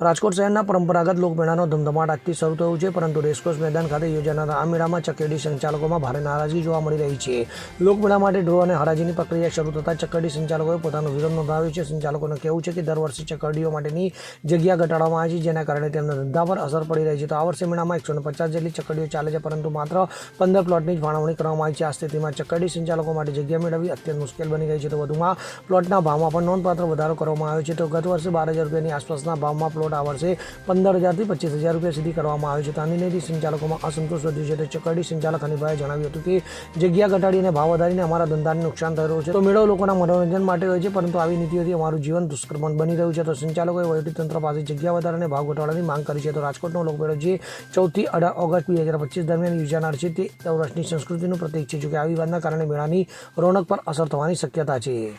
રાજકોટ શહેરના પરંપરાગત લોકમેળાનો ધમધમાટ આજથી શરૂ થયો છે, પરંતુ રેસકોર્સ મેદાન ખાતે યોજાનારા આ મેળામાં ચકેડી સંચાલકોમાં ભારે નારાજગી જોવા મળી રહી છે. લોકમેળા માટે ડ્રો અને હરાજીની પ્રક્રિયા શરૂ થતાં ચકરડી સંચાલકોએ પોતાનો વિરોધ નોંધાવ્યો છે. સંચાલકોનું કહેવું છે કે દર વર્ષે ચકરડીઓ માટેની જગ્યા ઘટાડવામાં આવી છે, જેના કારણે તેમના ધંધા પર અસર પડી રહી છે. તો આ વર્ષે મેળામાં એકસો પચાસ જેટલી ચકરડીઓ ચાલે છે, પરંતુ માત્ર પંદર પ્લોટની જ ફાળવણી કરવામાં આવી છે. આ સ્થિતિમાં ચકરડી સંચાલકો માટે જગ્યા મેળવવી અત્યંત મુશ્કેલ બની ગઈ છે. તો વધુમાં પ્લોટના ભાવમાં પણ નોંધપાત્ર વધારો કરવામાં આવ્યો છે. તો ગત વર્ષે બાર હજાર રૂપિયાની આસપાસના ભાવમાં પ્લોટ આ વર્ષે પંદર હજારથી પચીસ હજાર રૂપિયા સુધી કરવામાં આવે છે. તો આ સંચાલકોમાં અસંતોષ વધ્યો છે તો ચકરડી સંચાલક હનીભાઈએ જણાવ્યું હતું કે, જગ્યા ઘટાડીને ભાવ વધારીને અમારા ધંધાને નુકસાન થઈ રહ્યું છે. તો મેળો લોકોના મનોરંજન માટે હોય છે, પરંતુ આવી નીતિઓથી અમારું જીવન દુષ્કર્મ બની રહ્યું છે. તો સંચાલકોએ વહીવટીતંત્ર પાસે જગ્યા વધારાને ભાવ ઘટાડવાની માંગ કરી છે. તો રાજકોટનો લોકમેળો જે ચૌદથી અઢાર ઓગસ્ટ બે હજાર પચીસ દરમિયાન યોજાનાર છે, તે સૌરાષ્ટ્રની સંસ્કૃતિનું પ્રતીક છે, જોકે આ વિવાદના કારણે મેળાની રોનક પર અસર થવાની શક્યતા છે.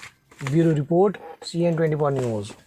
Bureau report, CN twenty four news.